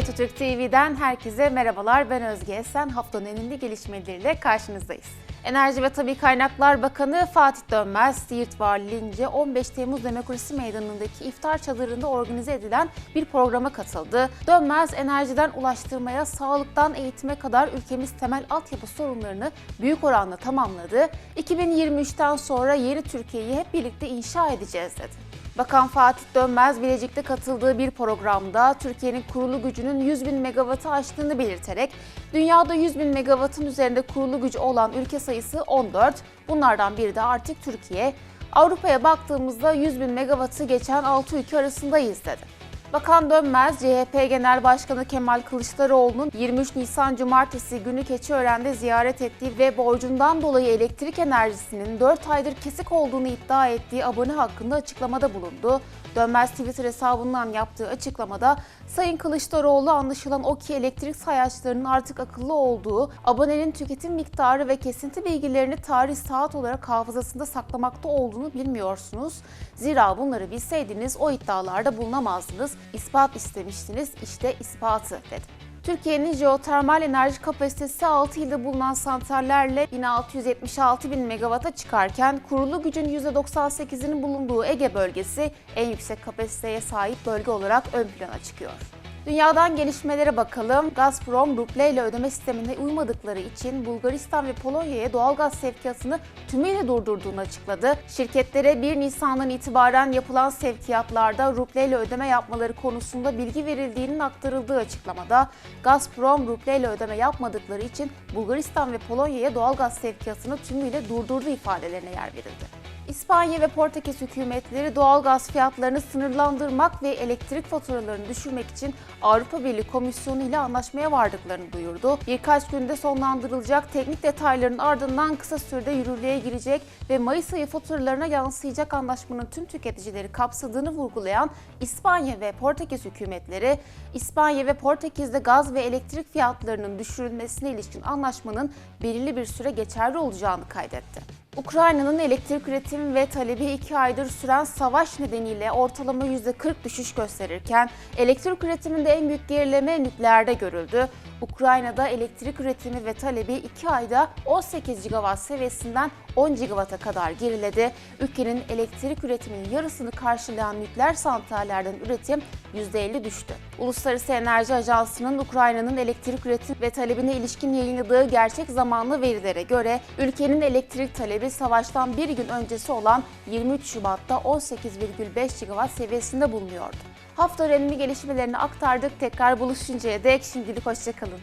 Türk TV'den herkese merhabalar. Ben Özge Esen. Haftanın önemli gelişmeleriyle karşınızdayız. Enerji ve Tabi Kaynaklar Bakanı Fatih Dönmez, Siirt Valiliğince 15 Temmuz Demokrasi Meydanı'ndaki iftar çadırında organize edilen bir programa katıldı. Dönmez, enerjiden ulaştırmaya, sağlıktan eğitime kadar ülkemiz temel altyapı sorunlarını büyük oranda tamamladı. 2023'ten sonra yeni Türkiye'yi hep birlikte inşa edeceğiz dedi. Bakan Fatih Dönmez Bilecik'te katıldığı bir programda Türkiye'nin kurulu gücünün 100 bin megawattı aştığını belirterek dünyada 100 bin megawattın üzerinde kurulu gücü olan ülke sayısı 14, bunlardan biri de artık Türkiye. Avrupa'ya baktığımızda 100 bin megawattı geçen 6 ülke arasındayız dedi. Bakan Dönmez, CHP Genel Başkanı Kemal Kılıçdaroğlu'nun 23 Nisan Cumartesi günü Keçiören'de ziyaret ettiği ve borcundan dolayı elektrik enerjisinin 4 aydır kesik olduğunu iddia ettiği abone hakkında açıklamada bulundu. Dönmez Twitter hesabından yaptığı açıklamada Sayın Kılıçdaroğlu anlaşılan o ki elektrik sayaçlarının artık akıllı olduğu, abonenin tüketim miktarı ve kesinti bilgilerini tarih saat olarak hafızasında saklamakta olduğunu bilmiyorsunuz. Zira bunları bilseydiniz o iddialarda bulunamazdınız. İspat istemiştiniz, işte ispatı dedi. Türkiye'nin jeotermal enerji kapasitesi 6 ilde bulunan santrallerle 1676 bin megawata çıkarken kurulu gücün %98'inin bulunduğu Ege bölgesi en yüksek kapasiteye sahip bölge olarak ön plana çıkıyor. Dünyadan gelişmelere bakalım. Gazprom ruble ile ödeme sistemine uymadıkları için Bulgaristan ve Polonya'ya doğalgaz sevkiyatını tümüyle durdurduğunu açıkladı. Şirketlere 1 Nisan'dan itibaren yapılan sevkiyatlarda ruble ile ödeme yapmaları konusunda bilgi verildiğinin aktarıldığı açıklamada Gazprom ruble ile ödeme yapmadıkları için Bulgaristan ve Polonya'ya doğalgaz sevkiyatını tümüyle durdurdu ifadelerine yer verildi. İspanya ve Portekiz hükümetleri doğalgaz fiyatlarını sınırlandırmak ve elektrik faturalarını düşürmek için Avrupa Birliği Komisyonu ile anlaşmaya vardıklarını duyurdu. Birkaç günde sonlandırılacak teknik detayların ardından kısa sürede yürürlüğe girecek ve Mayıs ayı faturalarına yansıyacak anlaşmanın tüm tüketicileri kapsadığını vurgulayan İspanya ve Portekiz hükümetleri, İspanya ve Portekiz'de gaz ve elektrik fiyatlarının düşürülmesine ilişkin anlaşmanın belirli bir süre geçerli olacağını kaydetti. Ukrayna'nın elektrik üretimi ve talebi iki aydır süren savaş nedeniyle ortalama %40 düşüş gösterirken elektrik üretiminde en büyük gerileme nükleerde görüldü. Ukrayna'da elektrik üretimi ve talebi 2 ayda 18 gigawatt seviyesinden 10 gigawatt'a kadar geriledi. Ülkenin elektrik üretiminin yarısını karşılayan nükleer santrallerden üretim %50 düştü. Uluslararası Enerji Ajansı'nın Ukrayna'nın elektrik üretim ve talebine ilişkin yayınladığı gerçek zamanlı verilere göre ülkenin elektrik talebi savaştan bir gün öncesi olan 23 Şubat'ta 18,5 gigawatt seviyesinde bulunuyordu. Hafta önemli gelişmelerini aktardık. Tekrar buluşuncaya dek şimdilik hoşçakalın.